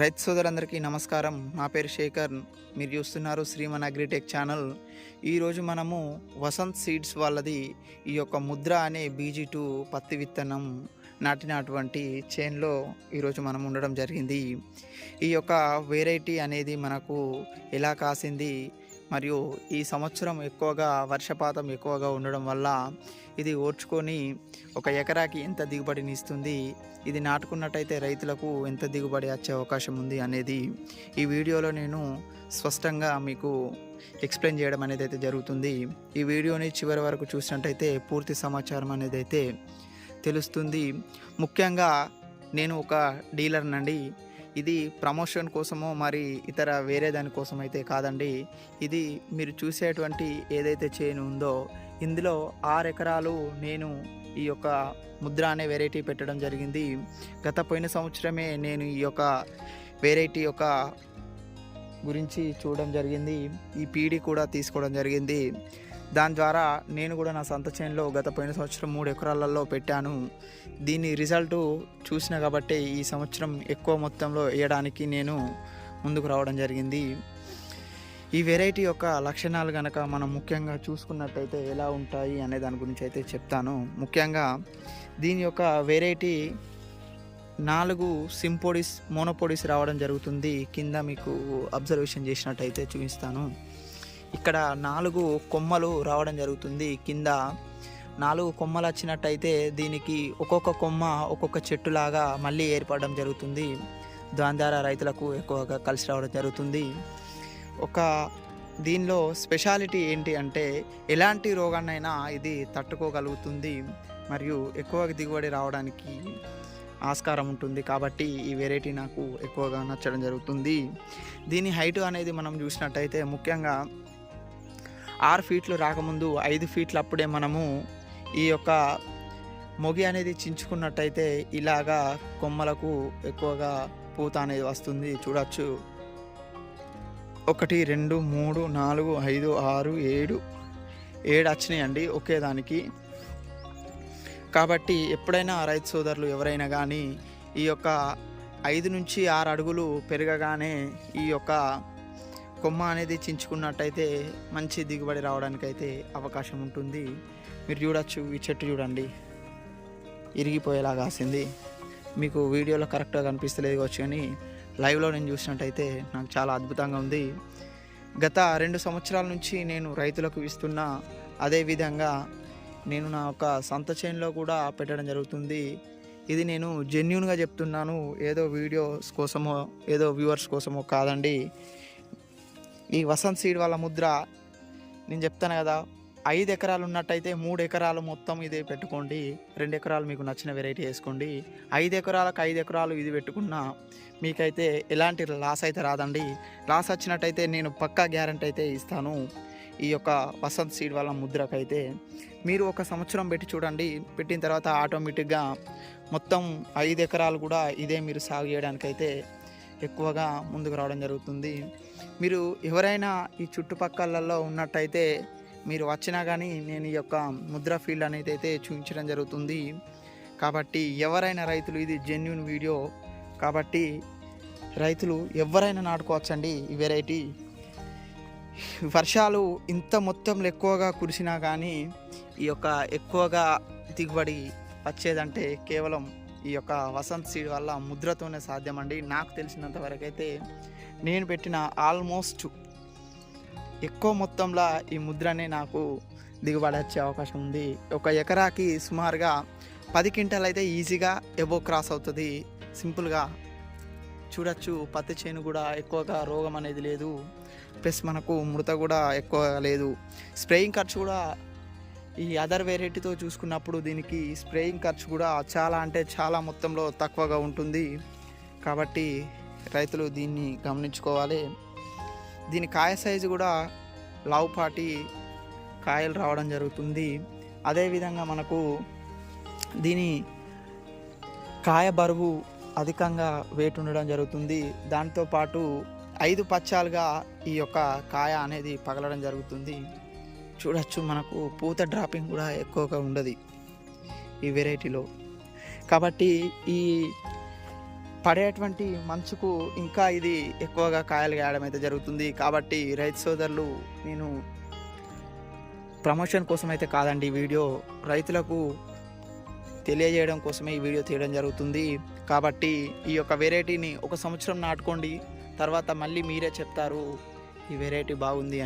రైతు సోదరులందరికీ నమస్కారం. నా పేరు శేఖర్. మీరు చూస్తున్నారు శ్రీమన్ అగ్రిటెక్ ఛానల్. ఈరోజు మనము వసంత్ సీడ్స్ వాళ్ళది ఈ యొక్క ముద్ర అనే బీజీ టూ పత్తి విత్తనం నాటినటువంటి చేన్లో ఈరోజు మనం ఉండడం జరిగింది. ఈ యొక్క వెరైటీ అనేది మనకు ఎలా కాసింది? మరియు ఈ సంవత్సరం ఎక్కువగా వర్షపాతం ఎక్కువగా ఉండడం వల్ల ఇది ఓర్చుకొని ఒక ఎకరాకి ఎంత దిగుబడిని ఇస్తుంది ఇది నాటుకున్నట్టయితే రైతులకు ఎంత దిగుబడి వచ్చే అవకాశం ఉంది అనేది ఈ వీడియోలో నేను స్పష్టంగా మీకు ఎక్స్ప్లెయిన్ చేయడం అనేది అయితే జరుగుతుంది. ఈ వీడియోని చివరి వరకు చూసినట్టయితే పూర్తి సమాచారం అనేది అయితే తెలుస్తుంది. ముఖ్యంగా నేను ఒక డీలర్నండి. ఇది ప్రమోషన్ కోసమో మరి ఇతర వేరే దానికోసం అయితే కాదండి. ఇది మీరు చూసేటువంటి ఏదైతే చేను ఉందో ఇందులో ఆరు ఎకరాలు నేను ఈ యొక్క ముద్ర అనే వెరైటీ పెట్టడం జరిగింది. గత పోయిన సంవత్సరమే నేను ఈ యొక్క వెరైటీ యొక్క గురించి చూడడం జరిగింది. ఈ పీడి కూడా తీసుకోవడం జరిగింది. దాని ద్వారా నేను కూడా నా సొంత చేనులో గత పోయిన సంవత్సరం మూడు ఎకరాలలో పెట్టాను. దీని రిజల్ట్ చూసిన కాబట్టి ఈ సంవత్సరం ఎక్కువ మొత్తంలో వేయడానికి నేను ముందుకు రావడం జరిగింది. ఈ వెరైటీ యొక్క లక్షణాలు కనుక మనం ముఖ్యంగా చూసుకున్నట్టయితే ఎలా ఉంటాయి అనే దాని గురించి అయితే చెప్తాను. ముఖ్యంగా దీని యొక్క వెరైటీ నాలుగు సింపోడిస్ మోనోపోడిస్ రావడం జరుగుతుంది. కింద మీకు అబ్జర్వేషన్ చేసినట్టయితే చూపిస్తాను. ఇక్కడ నాలుగు కొమ్మలు రావడం జరుగుతుంది. కింద నాలుగు కొమ్మలు వచ్చినట్టయితే దీనికి ఒక్కొక్క కొమ్మ ఒక్కొక్క చెట్టులాగా మళ్ళీ ఏర్పడడం జరుగుతుంది. దాని ద్వారా రైతులకు ఎక్కువగా కలిసి రావడం జరుగుతుంది. ఒక దీనిలో స్పెషాలిటీ ఏంటి అంటే ఎలాంటి రోగాన్నైనా ఇది తట్టుకోగలుగుతుంది మరియు ఎక్కువ దిగుబడి రావడానికి ఆస్కారం ఉంటుంది కాబట్టి ఈ వెరైటీ నాకు ఎక్కువగా నచ్చడం జరుగుతుంది. దీని హైట్ అనేది మనం చూసినట్టయితే ముఖ్యంగా ఆరు ఫీట్లు రాకముందు ఐదు ఫీట్లు అప్పుడే మనము ఈ యొక్క మొగి అనేది చించుకున్నట్టయితే ఇలాగా కొమ్మలకు ఎక్కువగా పూత అనేది వస్తుంది. చూడవచ్చు ఒకటి రెండు మూడు నాలుగు ఐదు ఆరు ఏడు. ఏడు వచ్చినాయండి ఒకే దానికి. కాబట్టి ఎప్పుడైనా రైతు సోదరులు ఎవరైనా కానీ ఈ యొక్క ఐదు నుంచి ఆరు అడుగులు పెరగగానే ఈ యొక్క కొమ్మ అనేది చించుకున్నట్టయితే మంచి దిగుబడి రావడానికి అయితే అవకాశం ఉంటుంది. మీరు చూడొచ్చు ఈ చెట్టు చూడండి. ఇరిగిపోయేలా కాసింది మీకు వీడియోలో కరెక్ట్గా కనిపిస్తలేదు కావచ్చు కానీ లైవ్లో నేను చూసినట్టయితే నాకు చాలా అద్భుతంగా ఉంది. గత రెండు సంవత్సరాల నుంచి నేను రైతులకు ఇస్తున్న అదేవిధంగా నేను నా ఒక సొంత చైన్లో కూడా పెట్టడం జరుగుతుంది. ఇది నేను జెన్యున్గా చెప్తున్నాను. ఏదో వీడియోస్ కోసమో ఏదో వ్యూవర్స్ కోసమో కాదండి. ఈ వసంత్ సీడ్ వాళ్ళ ముద్ర నేను చెప్తాను కదా ఐదు ఎకరాలు ఉన్నట్టయితే మూడు ఎకరాలు మొత్తం ఇదే పెట్టుకోండి రెండు ఎకరాలు మీకు నచ్చిన వెరైటీ వేసుకోండి ఐదు ఎకరాలకు ఐదు ఎకరాలు ఇది పెట్టుకున్నా మీకైతే ఎలాంటి లాస్ అయితే రాదండి. లాస్ వచ్చినట్టయితే నేను పక్కా గ్యారంటీ అయితే ఇస్తాను ఈ యొక్క వసంత్ సీడ్ వాళ్ళ ముద్రకైతే. మీరు ఒక సంవత్సరం పెట్టి చూడండి పెట్టిన తర్వాత ఆటోమేటిక్గా మొత్తం ఐదు ఎకరాలు కూడా ఇదే మీరు సాగు చేయడానికైతే ఎక్కువగా ముందుకు రావడం జరుగుతుంది. మీరు ఎవరైనా ఈ చుట్టుపక్కలలో ఉన్నట్టయితే మీరు వచ్చినా కానీ నేను ఈ యొక్క ముద్ర ఫీల్డ్ అనేది అయితే చూపించడం జరుగుతుంది. కాబట్టి ఎవరైనా రైతులు ఇది జెన్యున్ వీడియో కాబట్టి రైతులు ఎవరైనా నాటుకోవచ్చండి ఈ వెరైటీ వర్షాలు ఇంత మొత్తంలో ఎక్కువగా కురిసినా కానీ ఈ యొక్క ఎక్కువగా దిగుబడి వచ్చేదంటే కేవలం ఈ యొక్క వసంత్ సీడ్ వల్ల ముద్రతోనే సాధ్యమండి. నాకు తెలిసినంత వరకు అయితే నేను పెట్టిన ఆల్మోస్ట్ ఎక్కువ మొత్తంలో ఈ ముద్రనే నాకు దిగుబడి వచ్చే అవకాశం ఉంది. ఒక ఎకరాకి సుమారుగా పది క్వింటాల్ అయితే ఈజీగా ఎబో క్రాస్ అవుతుంది. సింపుల్గా చూడొచ్చు పత్తి చేను కూడా ఎక్కువగా రోగం అనేది లేదు. ప్లస్ మనకు మృత కూడా ఎక్కువ లేదు. స్ప్రేయింగ్ ఖర్చు కూడా ఈ అదర్ వెరైటీతో చూసుకున్నప్పుడు దీనికి స్ప్రేయింగ్ ఖర్చు కూడా చాలా అంటే చాలా మొత్తంలో తక్కువగా ఉంటుంది. కాబట్టి రైతులు దీన్ని గమనించుకోవాలి. దీని కాయ సైజు కూడా లావుపాటి కాయలు రావడం జరుగుతుంది. అదేవిధంగా మనకు దీని కాయ బరువు అధికంగా వెయిట్ ఉండడం జరుగుతుంది. దాంతోపాటు ఐదు పచ్చాలుగా ఈ యొక్క కాయ అనేది పగలడం జరుగుతుంది. చూడొచ్చు మనకు పూత డ్రాపింగ్ కూడా ఎక్కువగా ఉండదు ఈ వెరైటీలో కాబట్టి ఈ పడేటువంటి మంచుకు ఇంకా ఇది ఎక్కువగా కాయలు కాయడం అయితే జరుగుతుంది. కాబట్టి రైతు సోదరులు నేను ప్రమోషన్ కోసం అయితే కాదండి ఈ వీడియో రైతులకు తెలియజేయడం కోసమే ఈ వీడియో తీయడం జరుగుతుంది. కాబట్టి ఈ యొక్క వెరైటీని ఒక సంవత్సరం నాటుకోండి తర్వాత మళ్ళీ మీరే చెప్తారు ఈ వెరైటీ బాగుంది అని.